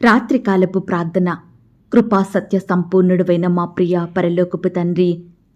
రాత్రికాలపు ప్రార్థన. కృపా సత్య సంపూర్ణుడువైన మా ప్రియ పరలోకపు తండ్రి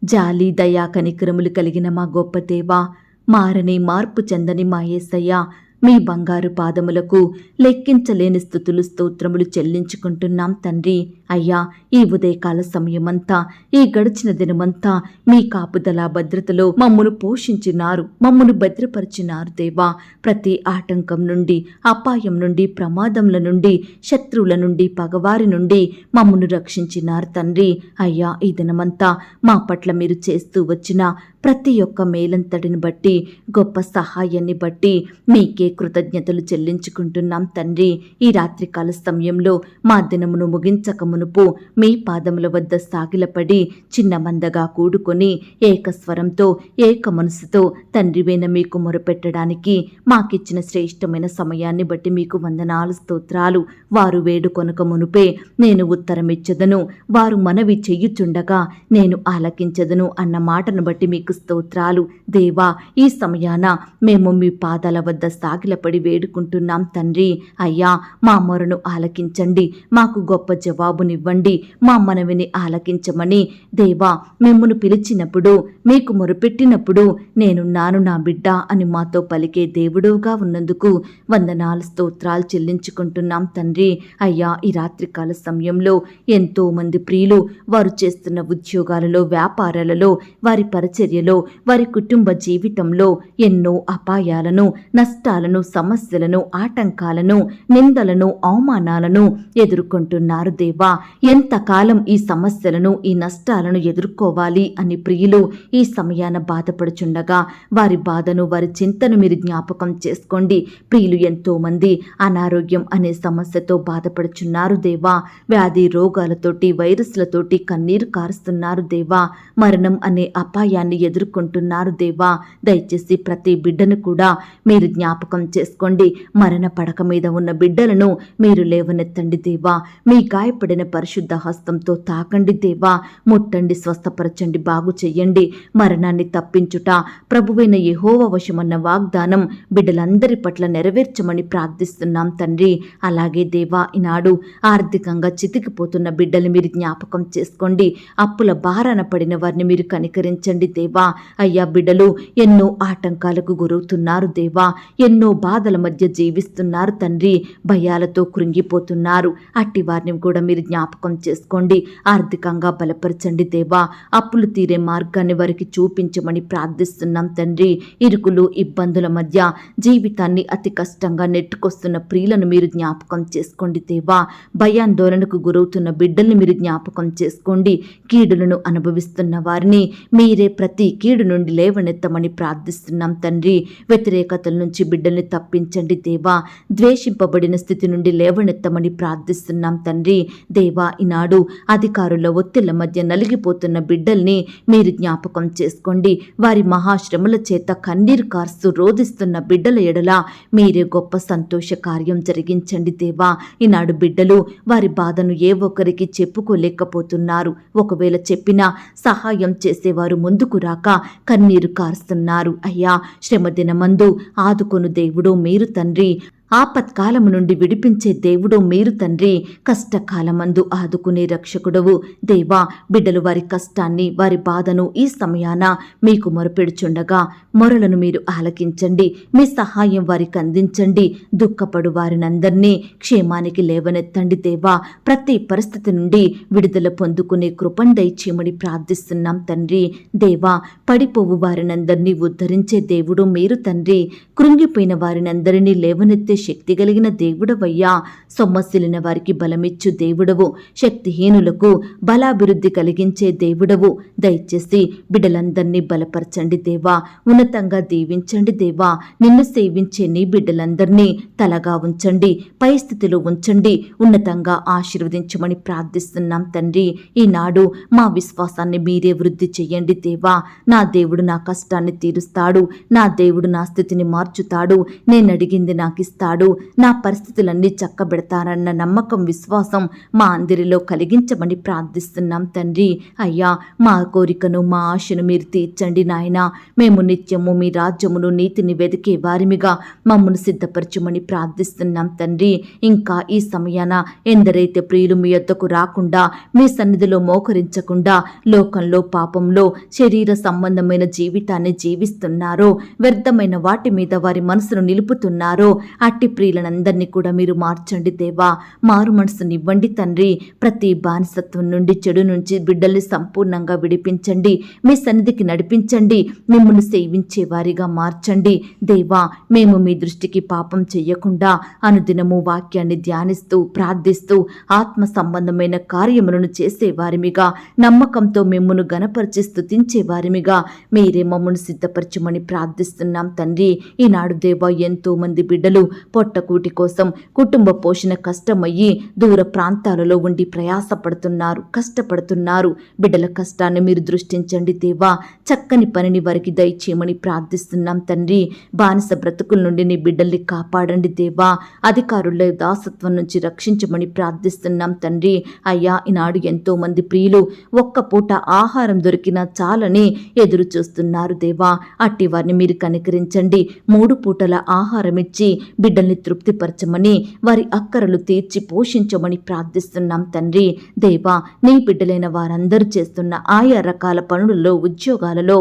జాలి దయా కనికరములు కలిగిన మా గొప్ప దేవా మారని మార్పు చెందని మా యేసయ్య మీ బంగారు పాదములకు లెక్కించలేని స్థుతులు స్తోత్రములు చెల్లించుకుంటున్నాం తండ్రి. అయ్యా ఈ ఉదయకాల సమయమంతా ఈ గడిచిన దినమంతా మీ కాపుదల భద్రతలో మమ్మను పోషించినారు మమ్మను భద్రపరిచినారు దేవా. ప్రతి ఆటంకం నుండి అపాయం నుండి ప్రమాదముల నుండి శత్రువుల నుండి పగవారి నుండి మమ్మను రక్షించినారు తండ్రి. అయ్యా ఈ దినమంతా మా పట్ల మీరు చేస్తూ వచ్చిన ప్రతి ఒక్క మేలంతటిని బట్టి గొప్ప సహాయాన్ని బట్టి మీకే కృతజ్ఞతలు చెల్లించుకుంటున్నాం తండ్రి. ఈ రాత్రికాల సమయంలో మా దినమును ముగించక మునుపు మీ పాదముల వద్ద సాగిలపడి చిన్న మందగా కూడుకొని ఏకస్వరంతో ఏక మనసుతో తండ్రివైన మీకు మొరపెట్టడానికి మాకిచ్చిన శ్రేష్టమైన సమయాన్ని బట్టి మీకు వందనాలు స్తోత్రాలు. వారు వేడుకొనక మునుపే నేను ఉత్తరమిచ్చదను. వారు మనవి చెయ్యుచుండగా నేను ఆలకించదను అన్న మాటను బట్టి మీకు స్తోత్రాలు. దేవా ఈ సమయాన మేము మీ పాదాల వద్ద సాగిలపడి వేడుకుంటున్నాం తండ్రి. అయ్యా మా మొరను ఆలకించండి. మాకు గొప్ప జవాబు జవాబునివ్వండి మా మనవిని ఆలకించమని. దేవా మిమ్మను పిలిచినప్పుడు మీకు మొరుపెట్టినప్పుడు నేనున్నాను నా బిడ్డ అని మాతో పలికే దేవుడుగా ఉన్నందుకు వందనాలు స్తోత్రాలు చెల్లించుకుంటున్నాం తండ్రి. అయ్యా ఈ రాత్రికాల సమయంలో ఎంతో మంది ప్రియులు వారు చేస్తున్న ఉద్యోగాలలో వ్యాపారాలలో వారి పరిచర్యలో వారి కుటుంబ జీవితంలో ఎన్నో అపాయాలను నష్టాలను సమస్యలను ఆటంకాలను నిందలను అవమానాలను ఎదుర్కొంటున్నారు దేవా. ఎంతకాలం ఈ సమస్యలను ఈ నష్టాలను ఎదుర్కోవాలి అని ప్రియులు ఈ సమయాన బాధపడుచుండగా వారి బాధను వారి చింతను మీరు జ్ఞాపకం చేసుకోండి. ప్రియులు ఎంతోమంది అనారోగ్యం అనే సమస్యతో బాధపడుచున్నారు దేవా. వ్యాధి రోగాలతోటి వైరస్లతోటి కన్నీరు కారుస్తున్నారు దేవా. మరణం అనే అపాయాన్ని ఎదుర్కొంటున్నారు దేవా. దయచేసి ప్రతి బిడ్డను కూడా మీరు జ్ఞాపకం చేసుకోండి. మరణ పడక మీద ఉన్న బిడ్డలను మీరు లేవనెత్తండి దేవా. మీ గాయపడిన పరిశుద్ధ హస్తంతో తాకండి దేవా ముట్టండి స్వస్థపరచండి బాగు చెయ్యండి. మరణాన్ని తప్పించుట ప్రభువైన యహోవ వశమన్న వాగ్దానం బిడ్డలందరి పట్ల నెరవేర్చమని ప్రార్థిస్తున్నాం తండ్రి. అలాగే దేవా ఈనాడు ఆర్థికంగా చితికిపోతున్న బిడ్డలు మీరు జ్ఞాపకం చేసుకోండి. అప్పుల బారాన పడిన వారిని మీరు కనికరించండి దేవా. అయ్యా బిడ్డలు ఎన్నో ఆటంకాలకు గురవుతున్నారు దేవా. ఎన్నో బాధల మధ్య జీవిస్తున్నారు తండ్రి. భయాలతో కృంగిపోతున్నారు. అట్టి వారిని కూడా మీరు జ్ఞాపకం చేసుకోండి. ఆర్థికంగా బలపరచండి దేవా. అప్పులు తీరే మార్గాన్ని వారికి చూపించమని ప్రార్థిస్తున్నాం తండ్రి. ఇరుకులు ఇబ్బందుల మధ్య జీవితాన్ని అతి కష్టంగా నెట్టుకొస్తున్న ప్రియులను మీరు జ్ఞాపకం చేసుకోండి దేవా. భయాందోళనకు గురవుతున్న బిడ్డల్ని మీరు జ్ఞాపకం చేసుకోండి. కీడులను అనుభవిస్తున్న వారిని మీరే ప్రతి కీడు నుండి లేవనెత్తమని ప్రార్థిస్తున్నాం తండ్రి. వ్యతిరేకతల నుంచి బిడ్డల్ని తప్పించండి దేవా. ద్వేషింపబడిన స్థితి నుండి లేవనెత్తమని ప్రార్థిస్తున్నాం తండ్రి. దేవా ఈనాడు? అధికారుల ఒత్తిళ్ళ మధ్య నలిగిపోతున్న బిడ్డల్ని మీరు జ్ఞాపకం చేసుకోండి. వారి మహాశ్రమల చేత కన్నీరు కార్సు రోధిస్తున్న బిడ్డల ఎడల మీరే గొప్ప సంతోష కార్యం జరిగించండి దేవా. ఈనాడు బిడ్డలు వారి బాధను ఏ ఒక్కరికి చెప్పుకోలేకపోతున్నారు. ఒకవేళ చెప్పినా సహాయం చేసేవారు ముందుకు రాక కన్నీరు కారుస్తున్నారు. అయ్యా శ్రమ దినమందు ఆదుకొను దేవుడు మీరు తండ్రి. ఆపత్కాలము నుండి విడిపించే దేవుడు మీరు తండ్రి. కష్టకాలమందు ఆదుకునే రక్షకుడవు. దేవా బిడ్డలు వారి కష్టాన్ని వారి బాధను ఈ సమయాన మీకు మొరపెడుచుండగా మొరలను మీరు ఆలకించండి. మీ సహాయం వారికి అందించండి. దుఃఖపడు వారినందరినీ క్షేమానికి లేవనెత్తండి దేవా. ప్రతి పరిస్థితి నుండి విడుదల పొందుకునే కృపను దయచేయమని ప్రార్థిస్తున్నాం తండ్రి. దేవా పడిపోవు వారినందరినీ ఉద్ధరించే దేవుడు మీరు తండ్రి. కృంగిపోయిన వారినందరినీ లేవనెత్తే శక్తి కలిగిన దేవుడవయ్యా. సొమ్మసిలిన వారికి బలమిచ్చు దేవుడవు. శక్తిహీనులకు బలాభివృద్ధి కలిగించే దేవుడవు. దయచేసి బిడ్డలందరినీ బలపరచండి దేవా. ఉన్నతంగా దీవించండి దేవా. నిన్ను సేవించే నీ బిడ్డలందరినీ తలగా ఉంచండి. పై స్థితిలో ఉంచండి. ఉన్నతంగా ఆశీర్వదించమని ప్రార్థిస్తున్నాం తండ్రి. ఈనాడు మా విశ్వాసాన్ని మీరే వృద్ధి చెయ్యండి దేవా. నా దేవుడు నా కష్టాన్ని తీరుస్తాడు. నా దేవుడు నా స్థితిని మార్చుతాడు. నేను అడిగింది నాకు ఇస్తాడు చేస్తాడు. నా పరిస్థితులన్నీ చక్కబెడతారన్న నమ్మకం విశ్వాసం మా అందరిలో కలిగించమని ప్రార్థిస్తున్నాం తండ్రి. అయ్యా మా కోరికను మా ఆశను మీరు తీర్చండి నాయన. మేము నిత్యము మీ రాజ్యమును నీతిని వెతికే వారిమిగా మమ్మను సిద్ధపరచమని ప్రార్థిస్తున్నాం తండ్రి. ఇంకా ఈ సమయాన ఎందరైతే ప్రియులు మీ యొద్దకు రాకుండా మీ సన్నిధిలో మోకరించకుండా లోకంలో పాపంలో శరీర సంబంధమైన జీవితాన్ని జీవిస్తున్నారో వ్యర్థమైన వాటి మీద వారి మనసును నిలుపుతున్నారో అట్టి ప్రియులనందరినీ కూడా మీరు మార్చండి దేవా. మారు మనసునివ్వండి తండ్రి. ప్రతి బానిసత్వం నుండి చెడు నుంచి బిడ్డల్ని సంపూర్ణంగా విడిపించండి. మీ సన్నిధికి నడిపించండి. మిమ్మల్ని సేవించే వారిగా మార్చండి. దేవా మేము మీ దృష్టికి పాపం చెయ్యకుండా అనుదినము వాక్యాన్ని ధ్యానిస్తూ ప్రార్థిస్తూ ఆత్మ సంబంధమైన కార్యములను చేసే వారిమిగా నమ్మకంతో మిమ్మను గనపరిచి స్తుతించే వారిమిగా మీరే మమ్మను సిద్ధపరచమని ప్రార్థిస్తున్నాం తండ్రి. ఈనాడు దేవా ఎంతో మంది బిడ్డలు పొట్టకూటి కోసం కుటుంబ పోషణ కష్టమయ్యి దూర ప్రాంతాలలో ఉండి ప్రయాసపడుతున్నారు కష్టపడుతున్నారు. బిడ్డల కష్టాన్ని మీరు దృష్టించండి దేవా. చక్కని పనిని వారికి దయచేయమని ప్రార్థిస్తున్నాం తండ్రి. బానిస బ్రతుకుల నుండి నీ బిడ్డల్ని కాపాడండి దేవా. అధికారుల దాసత్వం నుంచి రక్షించమని ప్రార్థిస్తున్నాం తండ్రి. అయ్యా ఈనాడు ఎంతో మంది ప్రియులు ఒక్క పూట ఆహారం దొరికినా చాలని ఎదురు చూస్తున్నారు దేవా. అట్టి వారిని మీరు కనికరించండి. మూడు పూటల ఆహారం ఇచ్చి బిడ్డల్ని తృప్తిపరచమని వారి అక్కరలు తీర్చి పోషించమని ప్రార్థిస్తున్నాం తండ్రి. దేవా నీ బిడ్డలైన వారందరూ చేస్తున్న ఆయా రకాల పనులలో ఉద్యోగాలలో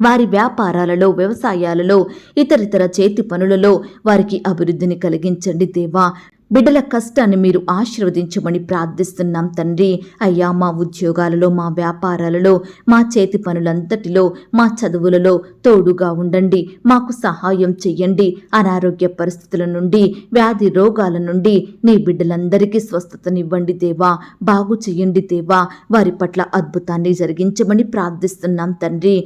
వారి వ్యాపారాలలో వ్యవసాయాలలో ఇతరితర చేతి పనులలో వారికి అభివృద్ధిని కలిగించండి దేవా. బిడ్డల కష్టాన్ని మీరు ఆశీర్వదించమని ప్రార్థిస్తున్నాం తండ్రి. అయ్యా మా ఉద్యోగాలలో మా వ్యాపారాలలో మా చేతి పనులంతటిలో మా చదువులలో తోడుగా ఉండండి. మాకు సహాయం చెయ్యండి. అనారోగ్య పరిస్థితుల నుండి వ్యాధి రోగాల నుండి నీ బిడ్డలందరికీ స్వస్థతనివ్వండి దేవా. బాగు చెయ్యండి దేవా. వారి పట్ల అద్భుతాన్ని జరిగించమని ప్రార్థిస్తున్నాం తండ్రి.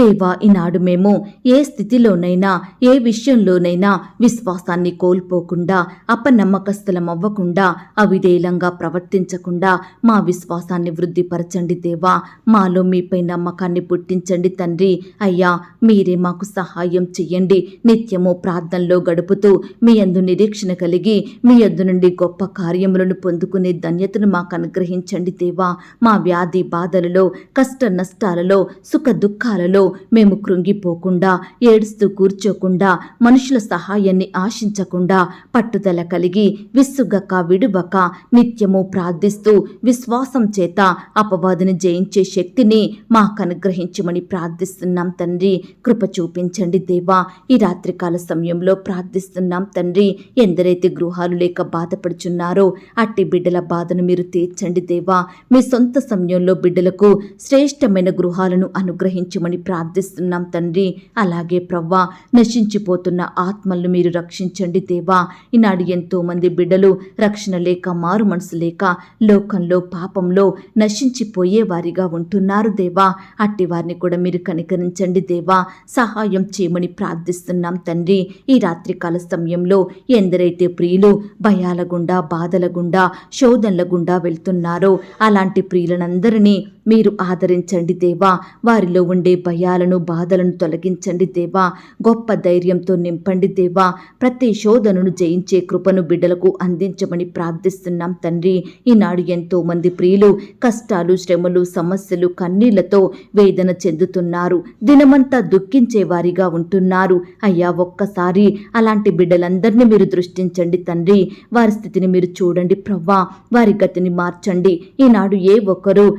దేవా ఈనాడు మేము ఏ స్థితిలోనైనా ఏ విషయంలోనైనా విశ్వాసాన్ని కోల్పోకుండా అపనమ్మకస్తులం అవ్వకుండా అవిధేయంగా ప్రవర్తించకుండా మా విశ్వాసాన్ని వృద్ధిపరచండి దేవా. మాలో మీపై నమ్మకాన్ని పుట్టించండి తండ్రి. అయ్యా మీరే మాకు సహాయం చెయ్యండి. నిత్యము ప్రార్థనలో గడుపుతూ మీ యందు నిరీక్షణ కలిగి మీ అందు నుండి గొప్ప కార్యములను పొందుకునే ధన్యతను మాకు అనుగ్రహించండి దేవా. మా వ్యాధి బాధలలో కష్ట నష్టాలలో సుఖ దుఃఖాలలో మేము కృంగిపోకుండా ఏడుస్తూ కూర్చోకుండా మనుషుల సహాయాన్ని ఆశించకుండా పట్టుదల కలిగి విస్సుగక విడువక నిత్యము ప్రార్థిస్తూ విశ్వాసం చేత అపవాదిని జయించే శక్తిని మాకు అనుగ్రహించమని ప్రార్థిస్తున్నాం తండ్రి. కృప చూపించండి దేవా. ఈ రాత్రికాల సమయంలో ప్రార్థిస్తున్నాం తండ్రి. ఎందరైతే గృహాలు లేక బాధపడుచున్నారో అట్టి బిడ్డల బాధను మీరు తీర్చండి దేవా. మీ సొంత సమయంలో బిడ్డలకు శ్రేష్టమైన గృహాలను అనుగ్రహించమని ప్రార్థిస్తున్నాం తండ్రి. అలాగే ప్రవ్వా నశించిపోతున్న ఆత్మలను మీరు రక్షించండి దేవా. ఈనాడు ఎంతో మంది బిడ్డలు రక్షణ లేక మారు మనసు లేక లోకంలో పాపంలో నశించిపోయే వారిగా ఉంటున్నారు దేవా. అట్టి వారిని కూడా మీరు కనికరించండి దేవా. సహాయం చేయమని ప్రార్థిస్తున్నాం తండ్రి. ఈ రాత్రికాల సమయంలో ఎందరైతే ప్రియులు భయాల గుండా బాధల గుండా శోధనల గుండా వెళ్తున్నారో అలాంటి ప్రియులనందరినీ మీరు ఆదరించండి దేవా. వారిలో ఉండే భయాలను బాధలను తొలగించండి దేవా. గొప్ప ధైర్యంతో నింపండి దేవా. ప్రతి శోధనను జయించే కృపను బిడ్డలకు అందించమని ప్రార్థిస్తున్నాం తండ్రి. ఈనాడు ఎంతో మంది ప్రియులు కష్టాలు శ్రమలు సమస్యలు కన్నీళ్ళతో వేదన చెందుతున్నారు. దినమంతా దుఃఖించే వారిగా ఉంటున్నారు. అయ్యా ఒక్కసారి అలాంటి బిడ్డలందరినీ మీరు దృష్టించండి తండ్రి. వారి స్థితిని మీరు చూడండి ప్రవ్వా. వారి గతిని మార్చండి. ఈనాడు ఏ ఒక్కరూ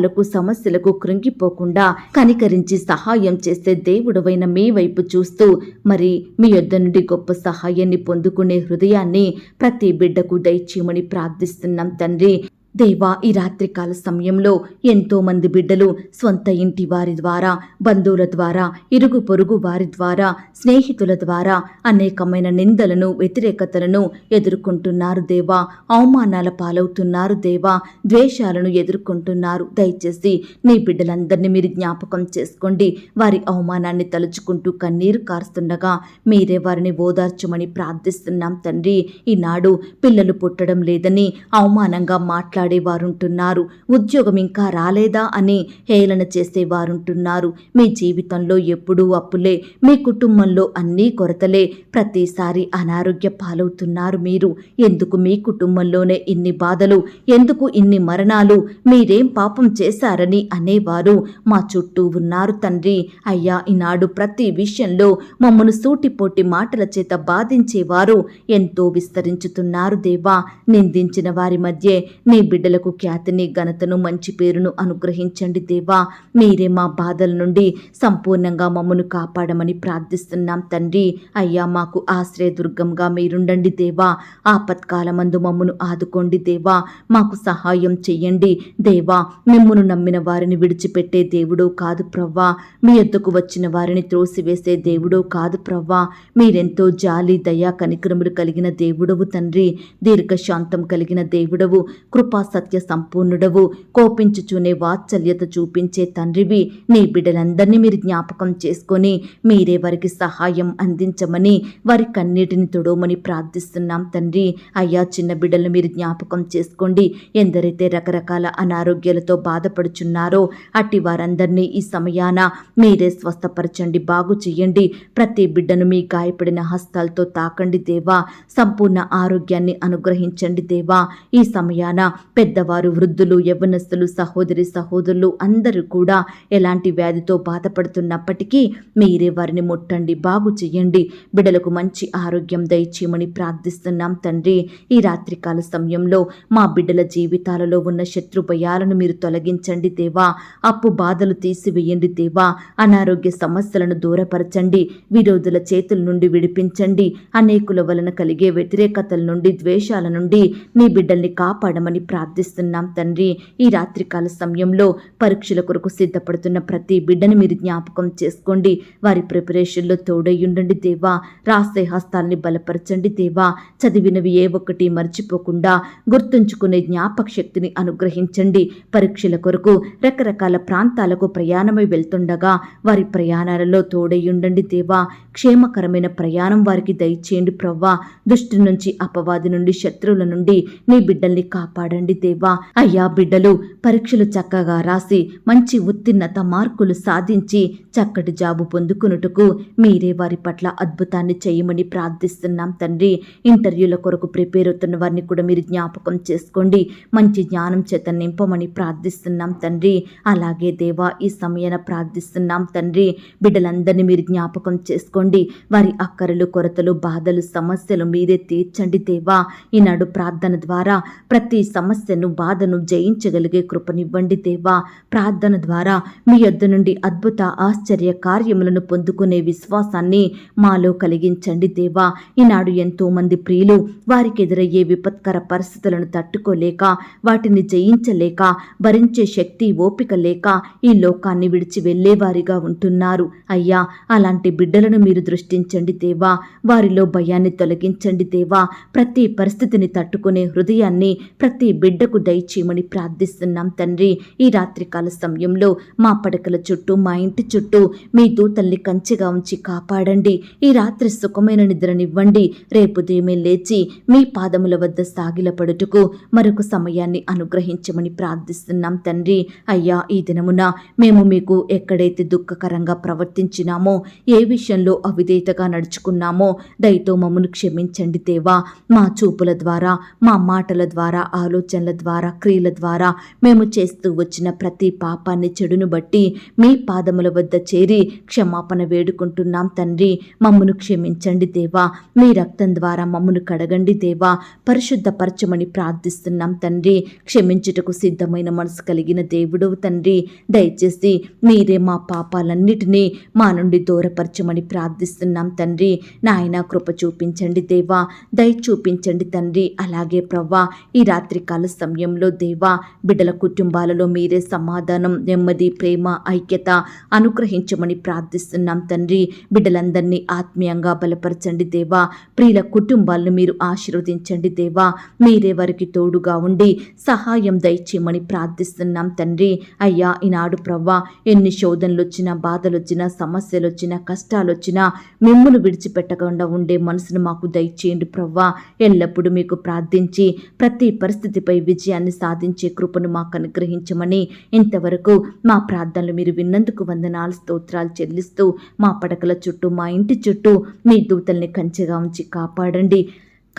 కష్టాలకు సమస్యలకు కృంగిపోకుండా కనికరించి సహాయం చేసే దేవుడవైన మీ వైపు చూస్తూ మరి మీ యొద్ద నుండి గొప్ప సహాయాన్ని పొందుకునే హృదయాన్ని ప్రతి బిడ్డకు దయచేయమని ప్రార్థిస్తున్నాం తండ్రి. దేవా ఈ రాత్రికాల సమయంలో ఎంతో మంది బిడ్డలు స్వంత ఇంటి వారి ద్వారా బంధువుల ద్వారా ఇరుగు పొరుగు వారి ద్వారా స్నేహితుల ద్వారా అనేకమైన నిందలను వ్యతిరేకతలను ఎదుర్కొంటున్నారు దేవా. అవమానాల పాలవుతున్నారు దేవా. ద్వేషాలను ఎదుర్కొంటున్నారు. దయచేసి నీ బిడ్డలందరినీ మీరు జ్ఞాపకం చేసుకోండి. వారి అవమానాన్ని తలుచుకుంటూ కన్నీరు కారుస్తుండగా మీరే వారిని ఓదార్చమని ప్రార్థిస్తున్నాం తండ్రి. ఈనాడు పిల్లలు పుట్టడం లేదని అవమానంగా మాట్లాడు మాట్లాడేవారుంటున్నారు ఉద్యోగం ఇంకా రాలేదా అని హేళన చేసేవారుంటున్నారు మీ జీవితంలో ఎప్పుడూ అప్పులే. మీ కుటుంబంలో అన్నీ కొరతలే. ప్రతిసారి అనారోగ్య పాలవుతున్నారు మీరు. ఎందుకు మీ కుటుంబంలోనే ఇన్ని బాధలు? ఎందుకు ఇన్ని మరణాలు? మీరేం పాపం చేశారని అనేవారు. మా చుట్టూ ఉన్నారు తండ్రి. అయ్యా ఈనాడు ప్రతి విషయంలో మమ్మను సూటిపోటి మాటల చేత బాధించేవారు. ఎంతో విస్తరించుతున్నారు దేవా. నిందించిన వారి మధ్య నీ బిడ్డలకు ఖ్యాతిని ఘనతను మంచి పేరును అనుగ్రహించండి దేవా. మీరే మా బాధల నుండి సంపూర్ణంగా మమ్మను కాపాడమని ప్రార్థిస్తున్నాం తండ్రి. అయ్యా మాకు ఆశ్రయదుర్గంగా మీరుండండి దేవా. ఆపత్కాలమందు మమ్మను ఆదుకోండి దేవా. మాకు సహాయం చెయ్యండి దేవా. మిమ్మను నమ్మిన వారిని విడిచిపెట్టే దేవుడు కాదు ప్రవ్వా. మీ ఎద్దుకు వచ్చిన వారిని త్రోసివేసే దేవుడు కాదు ప్రవ్వా. మీరెంతో జాలి దయా కనిక్రములు కలిగిన దేవుడవు తండ్రి. దీర్ఘశాంతం కలిగిన దేవుడవు. కృపా సత్య సంపూర్ణుడవు. కోపించుచూనే వాత్సల్యత చూపించే తండ్రివి. నీ బిడ్డలందరినీ మీరు జ్ఞాపకం చేసుకొని మీరే వారికి సహాయం అందించమని వారి కన్నీటిని తొడవమని ప్రార్థిస్తున్నాం తండ్రి. అయ్యా చిన్న బిడ్డలను మీరు జ్ఞాపకం చేసుకోండి. ఎందరైతే రకరకాల అనారోగ్యాలతో బాధపడుచున్నారో అట్టి వారందరినీ ఈ సమయాన మీరే స్వస్థపరచండి బాగు చెయ్యండి ప్రతి బిడ్డను మీ గాయపడిన హస్తాలతో తాకండి దేవా. సంపూర్ణ ఆరోగ్యాన్ని అనుగ్రహించండి దేవా. ఈ సమయాన పెద్దవారు వృద్ధులు యవ్వనస్తులు సహోదరి సహోదరులు అందరూ కూడా ఎలాంటి వ్యాధితో బాధపడుతున్నప్పటికీ మీరే వారిని ముట్టండి బాగు చెయ్యండి బిడ్డలకు మంచి ఆరోగ్యం దయచేయమని ప్రార్థిస్తున్నాం తండ్రి. ఈ రాత్రికాల సమయంలో మా బిడ్డల జీవితాలలో ఉన్న శత్రు భయాలను మీరు తొలగించండి దేవా. అప్పు బాధలు తీసివేయండి దేవా. అనారోగ్య సమస్యలను దూరపరచండి. విరోధుల చేతుల నుండి విడిపించండి. అనేకుల వలన కలిగే వ్యతిరేకతల నుండి ద్వేషాల నుండి నీ బిడ్డల్ని కాపాడమని ప్రార్థిస్తున్నాం తండ్రి. ఈ రాత్రికాల సమయంలో పరీక్షల కొరకు సిద్ధపడుతున్న ప్రతి బిడ్డని మీరు జ్ఞాపకం చేసుకోండి. వారి ప్రిపరేషన్లో తోడయ్యుండండి దేవా. రాసే హస్తాల్ని బలపరచండి దేవా. చదివినవి ఏ ఒక్కటి మర్చిపోకుండా గుర్తుంచుకునే జ్ఞాపక శక్తిని అనుగ్రహించండి. పరీక్షల కొరకు రకరకాల ప్రాంతాలకు ప్రయాణమై వెళ్తుండగా వారి ప్రయాణాలలో తోడయ్యుండండి దేవా. క్షేమకరమైన ప్రయాణం వారికి దయచేయండి ప్రవ్వా. దుష్టి నుంచి అపవాది నుండి శత్రువుల నుండి నీ బిడ్డల్ని కాపాడండి. దేవా అయ్యా బిడ్డలు పరీక్షలు చక్కగా రాసి మంచి ఉత్తీర్ణత మార్కులు సాధించి చక్కటి జాబు పొందుకునుటకు మీరే వారి పట్ల అద్భుతాన్ని చేయమని ప్రార్థిస్తున్నాం తండ్రి. ఇంటర్వ్యూల కొరకు ప్రిపేర్ అవుతున్న వారిని కూడా మీరు జ్ఞాపకం చేసుకోండి. మంచి జ్ఞానం చేత నింపమని ప్రార్థిస్తున్నాం తండ్రి. అలాగే దేవా ఈ సమయాన ప్రార్థిస్తున్నాం తండ్రి. బిడ్డలందరినీ మీరు జ్ఞాపకం చేసుకోండి. వారి అక్కరలు కొరతలు బాధలు సమస్యలు మీరే తీర్చండి దేవా. ఈనాడు ప్రార్థన ద్వారా ప్రతి సమస్య సమస్యను బాధను జయించగలిగే కృపనివ్వండి దేవా. ప్రార్థన ద్వారా మీ యొద్ద నుండి అద్భుత ఆశ్చర్య కార్యములను పొందుకునే విశ్వాసాన్ని మాలో కలిగించండి దేవా. ఈనాడు ఎంతో మంది ప్రియులు వారికి ఎదురయ్యే విపత్కర పరిస్థితులను తట్టుకోలేక వాటిని జయించలేక భరించే శక్తి ఓపిక లేక ఈ లోకాన్ని విడిచి వెళ్ళేవారిగా ఉంటున్నారు. అయ్యా అలాంటి బిడ్డలను మీరు దృష్టించండి దేవా. వారిలో భయాన్ని తొలగించండి దేవా. ప్రతి పరిస్థితిని తట్టుకునే హృదయాన్ని ప్రతి బిడ్డ బిడ్డకు దయచేయమని ప్రార్థిస్తున్నాం తండ్రి. ఈ రాత్రికాల సమయంలో మా పడకల చుట్టూ మా ఇంటి చుట్టూ మీ దూతల్ని కంచెగా ఉంచి కాపాడండి. ఈ రాత్రి సుఖమైన నిద్రనివ్వండి. రేపు ఉదయమే లేచి మీ పాదముల వద్ద సాగిలపడుటకు మరొక సమయాన్ని అనుగ్రహించమని ప్రార్థిస్తున్నాం తండ్రి. అయ్యా ఈ దినమున మేము మీకు ఎక్కడైతే దుఃఖకరంగా ప్రవర్తించినామో ఏ విషయంలో అవిధేయతగా నడుచుకున్నామో దయతో మమ్మను క్షమించండి దేవా. మా చూపుల ద్వారా మా మాటల ద్వారా ఆలోచన ఆలోచనల ద్వారా క్రియల ద్వారా మేము చేస్తూ వచ్చిన ప్రతి పాపాన్ని చెడును బట్టి మీ పాదముల వద్ద చేరి క్షమాపణ వేడుకుంటున్నాం తండ్రి. మమ్మను క్షమించండి దేవా. మీ రక్తం ద్వారా మమ్మను కడగండి దేవా. పరిశుద్ధపరచమని ప్రార్థిస్తున్నాం తండ్రి. క్షమించుటకు సిద్ధమైన మనసు కలిగిన దేవుడవు తండ్రి. దయచేసి మీరే మా పాపాలన్నిటినీ మా నుండి దూరపరచమని ప్రార్థిస్తున్నాం తండ్రి. నాయన కృప చూపించండి దేవా. దయ చూపించండి తండ్రి. అలాగే ప్రవ్వా ఈ రాత్రికాల సమయంలో దేవా బిడ్డల కుటుంబాలలో మీరే సమాధానం నెమ్మది ప్రేమ ఐక్యత అనుగ్రహించమని ప్రార్థిస్తున్నాం తండ్రి. బిడ్డలందరినీ ఆత్మీయంగా బలపరచండి దేవా. ప్రియుల కుటుంబాలను మీరు ఆశీర్వదించండి దేవా. మీరే వారికి తోడుగా ఉండి సహాయం దయచేయమని ప్రార్థిస్తున్నాం తండ్రి. అయ్యా ఈనాడు ప్రవ్వా ఎన్ని శోధనలు వచ్చినా బాధలు వచ్చినా సమస్యలు వచ్చినా కష్టాలు వచ్చినా మిమ్మల్ని విడిచిపెట్టకుండా ఉండే మనసును మాకు దయచేయండి ప్రవ్వా. ఎల్లప్పుడూ మీకు ప్రార్థించి ప్రతి పరిస్థితిపై విజయాన్ని సాధించే కృపను మాకు అనుగ్రహించమని ఇంతవరకు మా ప్రార్థనలు మీరు విన్నందుకు వందనాలు స్తోత్రాలు చెల్లిస్తూ మా పడకల చుట్టూ మా ఇంటి చుట్టూ మీ దూతల్ని కంచెగా ఉంచి కాపాడండి.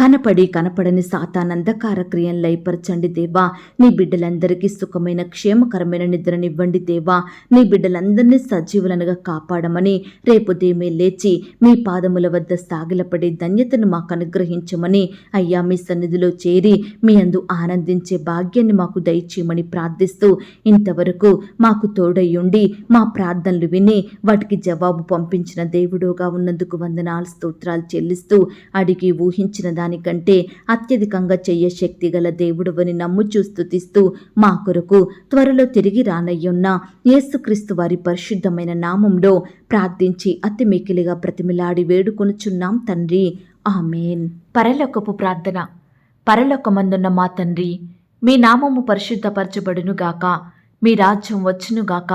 కనపడి కనపడని సాతానందకార క్రియను లయపరచండి దేవా. నీ బిడ్డలందరికీ సుఖమైన క్షేమకరమైన నిద్రనివ్వండి దేవా. నీ బిడ్డలందరినీ సజీవులనుగా కాపాడమని రేపు దేమే లేచి మీ పాదముల వద్ద సాగిలపడే ధన్యతను మాకు అనుగ్రహించమని అయ్యా మీ సన్నిధిలో చేరి మీ అందు ఆనందించే భాగ్యాన్ని మాకు దయచేయమని ప్రార్థిస్తూ ఇంతవరకు మాకు తోడయ్యుండి మా ప్రార్థనలు విని వాటికి జవాబు పంపించిన దేవుడుగా ఉన్నందుకు వందనాలు స్తోత్రాలు చెల్లిస్తూ అడిగి ఊహించిన దాని దానికంటే అత్యధికంగా చెయ్య శక్తి గల దేవుడువని నమ్ముచూ స్థుతిస్తూ మా కొరకు త్వరలో తిరిగి రానయ్యున్న యేసుక్రీస్తు వారి పరిశుద్ధమైన నామంలో ప్రార్థించి అతి మికిలిగా ప్రతిమిలాడి వేడుకొనుచున్నాం తండ్రి. ఆమెన్. పరలోకపు ప్రార్థన. పరలోకమందున్న మా తండ్రి మీ నామము పరిశుద్ధపరచబడునుగాక మీ రాజ్యం వచ్చునుగాక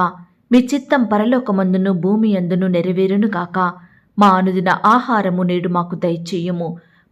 మీ చిత్తం పరలోకమందును భూమి అందును నెరవేరునుగాక మా అనుదిన ఆహారము నేడు మాకు దయచేయము.